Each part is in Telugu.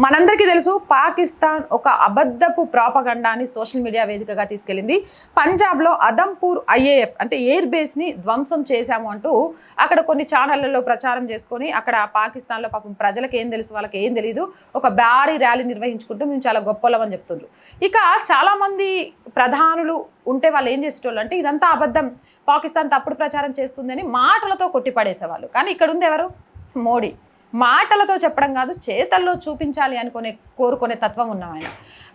మనందరికీ తెలుసు పాకిస్తాన్ ఒక అబద్ధపు ప్రాపగండాని సోషల్ మీడియా వేదికగా తీసుకెళ్ళింది. పంజాబ్లో అదంపూర్ ఐఏఎఫ్ అంటే ఎయిర్ బేస్ని ధ్వంసం చేశాము అంటూ అక్కడ కొన్ని ఛానళ్ళలో ప్రచారం చేసుకొని అక్కడ పాకిస్తాన్లో పాపం ప్రజలకు ఏం తెలుసు వాళ్ళకి ఏం తెలియదు ఒక భారీ ర్యాలీ నిర్వహించుకుంటూ మేము చాలా గొప్పలం అని చెప్తుండ్రు. ఇక చాలామంది ప్రధానులు ఉంటే వాళ్ళు ఏం చేసేటోళ్ళు అంటే ఇదంతా అబద్ధం పాకిస్తాన్ తప్పుడు ప్రచారం చేస్తుందని మాటలతో కొట్టిపడేసేవాళ్ళు. కానీ ఇక్కడ ఉంది ఎవరు? మోడీ. మాటలతో చెప్పడం కాదు చేతల్లో చూపించాలి అనుకునే కోరుకునే తత్వం ఉన్నాం ఆయన.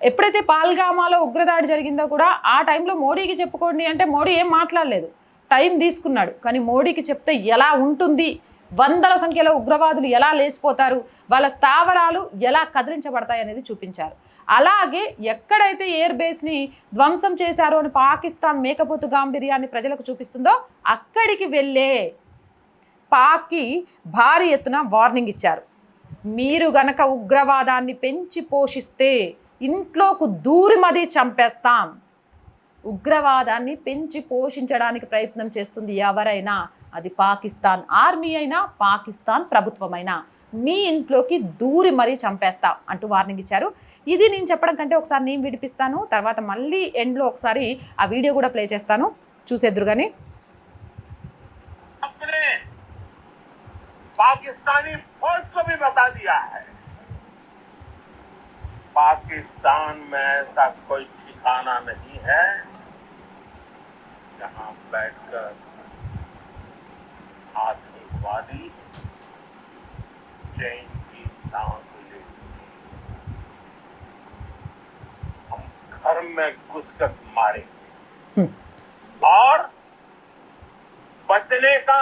ఎప్పుడైతే పాల్గామాలో ఉగ్రదాడి జరిగిందో కూడా ఆ టైంలో మోడీకి చెప్పుకోండి అంటే మోడీ ఏం మాట్లాడలేదు. టైం తీసుకున్నాడు. కానీ మోడీకి చెప్తే ఎలా ఉంటుంది? వందల సంఖ్యలో ఉగ్రవాదులు ఎలా లేచిపోతారు? వాళ్ళ స్థావరాలు ఎలా కదిలించబడతాయి అనేది చూపించారు. అలాగే ఎక్కడైతే ఎయిర్ బేస్ని ధ్వంసం చేశారో అని పాకిస్తాన్ మేకపోతు గాంభీర్యాన్ని ప్రజలకు చూపిస్తుందో అక్కడికి వెళ్ళే పాక్కి భారీ ఎత్తున వార్నింగ్ ఇచ్చారు. మీరు గనక ఉగ్రవాదాన్ని పెంచి పోషిస్తే ఇంట్లోకు దూరిమది చంపేస్తాం. ఉగ్రవాదాన్ని పెంచి పోషించడానికి ప్రయత్నం చేస్తుంది ఎవరైనా? అది పాకిస్తాన్ ఆర్మీ అయినా పాకిస్తాన్ ప్రభుత్వమైనా? మీ ఇంట్లోకి దూరి మరీ చంపేస్తా అంటూ వార్నింగ్ ఇచ్చారు. ఇది నేను చెప్పడం కంటే ఒకసారి నేను విడిపిస్తాను. తర్వాత మళ్ళీ ఎండ్లో ఒకసారి ఆ వీడియో కూడా ప్లే చేస్తాను. చూసేద్దరు కానీ पाकिस्तानी फौज को भी बता दिया है। पाकिस्तान में ऐसा कोई ठिकाना नहीं है जहाँ बैठकर आतंकवादी चैन की सांस ले सके। हम घर में घुसकर मारेंगे। और बचने का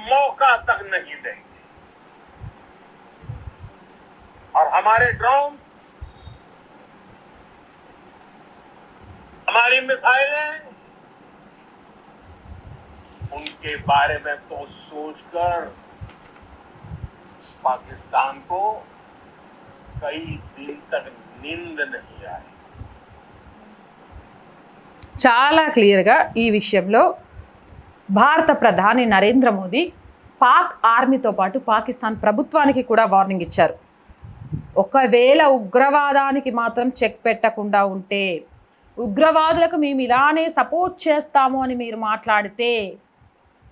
मौका तक नहीं देंगे और हमारे ड्रोन्स हमारी मिसाइलें उनके बारे में तो सोचकर पाकिस्तान को कई दिन तक नींद नहीं आई చాలా క్లియర్గా ఈ విషయంలో భారత ప్రధాని నరేంద్ర మోదీ పాక్ ఆర్మీతో పాటు పాకిస్తాన్ ప్రభుత్వానికి కూడా వార్నింగ్ ఇచ్చారు. ఒకవేళ ఉగ్రవాదానికి మాత్రం చెక్ పెట్టకుండా ఉంటే ఉగ్రవాదులకు మేము ఇలానే సపోర్ట్ చేస్తాము అని మీరు మాట్లాడితే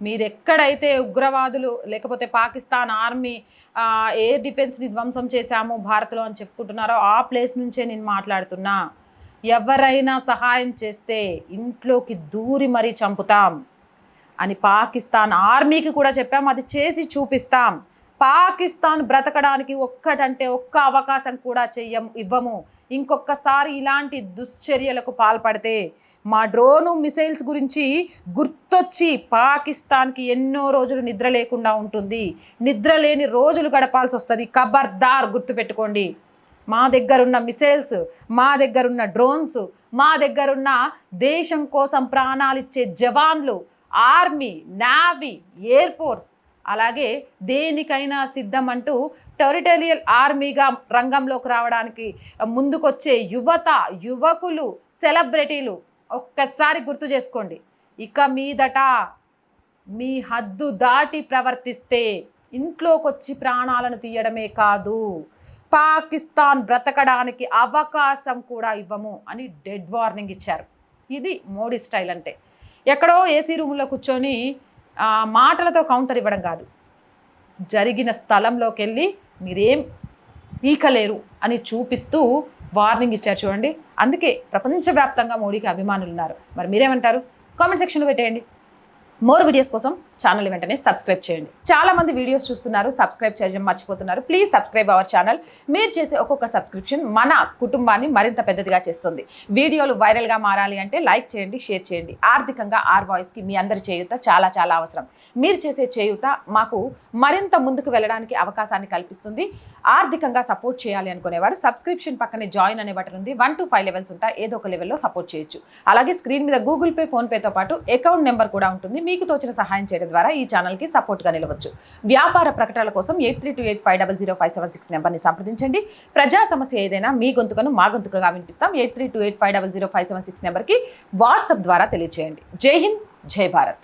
మీరు ఎక్కడైతే ఉగ్రవాదులు లేకపోతే పాకిస్తాన్ ఆర్మీ ఎయిర్ డిఫెన్స్ని ధ్వంసం చేశాము భారత్లో అని చెప్పుకుంటున్నారో ఆ ప్లేస్ నుంచే నేను మాట్లాడుతున్నా. ఎవరైనా సహాయం చేస్తే ఇంట్లోకి దూరి మరీ చంపుతాం. అని పాకిస్తాన్ ఆర్మీకి కూడా చెప్పాం. అది చేసి చూపిస్తాం. పాకిస్తాన్ బ్రతకడానికి ఒక్కటంటే ఒక్క అవకాశం కూడా చెయ్యం ఇవ్వము. ఇంకొకసారి ఇలాంటి దుశ్చర్యలకు పాల్పడితే మా డ్రోను మిసైల్స్ గురించి గుర్తొచ్చి పాకిస్తాన్కి ఎన్నో రోజులు నిద్ర లేకుండా ఉంటుంది. నిద్ర లేని రోజులు గడపాల్సి వస్తుంది ఖబర్దార్ గుర్తుపెట్టుకోండి మా దగ్గరున్న మిసైల్స్ మా దగ్గరున్న డ్రోన్స్ మా దగ్గరున్న దేశం కోసం ప్రాణాలిచ్చే జవాన్లు ఆర్మీ నావీ ఎయిర్ ఫోర్స్. అలాగే దేనికైనా సిద్ధం అంటూ టెరిటోరియల్ ఆర్మీగా రంగంలోకి రావడానికి ముందుకొచ్చే యువత యువకులు సెలబ్రిటీలు ఒక్కసారి గుర్తు చేసుకోండి. ఇక మీదట మీ హద్దు దాటి ప్రవర్తిస్తే ఇంట్లోకొచ్చి ప్రాణాలను తీయడమే కాదు పాకిస్తాన్ బ్రతకడానికి అవకాశం కూడా ఇవ్వము అని డెడ్ వార్నింగ్ ఇచ్చారు. ఇది మోడీ స్టైల్ అంటే. ఎక్కడో ఏసీ రూమ్లో కూర్చొని మాటలతో కౌంటర్ ఇవ్వడం కాదు. జరిగిన స్థలంలోకి వెళ్ళి మీరేం పీకలేరు అని చూపిస్తూ వార్నింగ్ ఇచ్చారు చూడండి. అందుకే ప్రపంచవ్యాప్తంగా మోడీకి అభిమానులు ఉన్నారు మరి మీరేమంటారు? కామెంట్ సెక్షన్లో పెట్టేయండి. మోర్ వీడియోస్ కోసం ఛానల్ వెంటనే సబ్స్క్రైబ్ చేయండి. చాలా మంది వీడియోస్ చూస్తున్నారు సబ్స్క్రైబ్ చేయడం మర్చిపోతున్నారు. ప్లీజ్ సబ్స్క్రైబ్ అవర్ ఛానల్ మీరు చేసే ఒక్కొక్క సబ్స్క్రిప్షన్ మన కుటుంబాన్ని మరింత పెద్దదిగా చేస్తుంది. వీడియోలు వైరల్గా మారాలి అంటే లైక్ చేయండి షేర్ చేయండి. ఆర్థికంగా ఆర్ వాయిస్కి మీ అందరి చేయూత చాలా చాలా అవసరం. మీరు చేసే చేయూత మాకు మరింత ముందుకు వెళ్ళడానికి అవకాశాన్ని కల్పిస్తుంది. ఆర్థికంగా సపోర్ట్ చేయాలి అనుకునేవారు సబ్స్క్రిప్షన్ పక్కనే జాయిన్ అనే బటన్ ఉంది. వన్ టు ఫైవ్ లెవెల్స్ ఉంటాయి. ఏదో ఒక లెవెల్లో సపోర్ట్ చేయొచ్చు. అలాగే స్క్రీన్ మీద గూగుల్ పే ఫోన్పేతో పాటు అకౌంట్ నెంబర్ కూడా ఉంటుంది. మీకు తోచిన సహాయం చేయడం ద్వారా ఈ ఛానల్కి సపోర్ట్గా నిలవచ్చు. వ్యాపార ప్రకటనల కోసం eight three two eight five double zero five seven six నెంబర్ని సంప్రదించండి. ప్రజా సమస్య ఏదైనా మీ గొంతుకను మా గొంతుకగా వినిపిస్తాం. Eight three two eight five double zero five seven six నెంబర్కి వాట్సాప్ ద్వారా తెలియజేయండి జై హింద్ జై భారత్.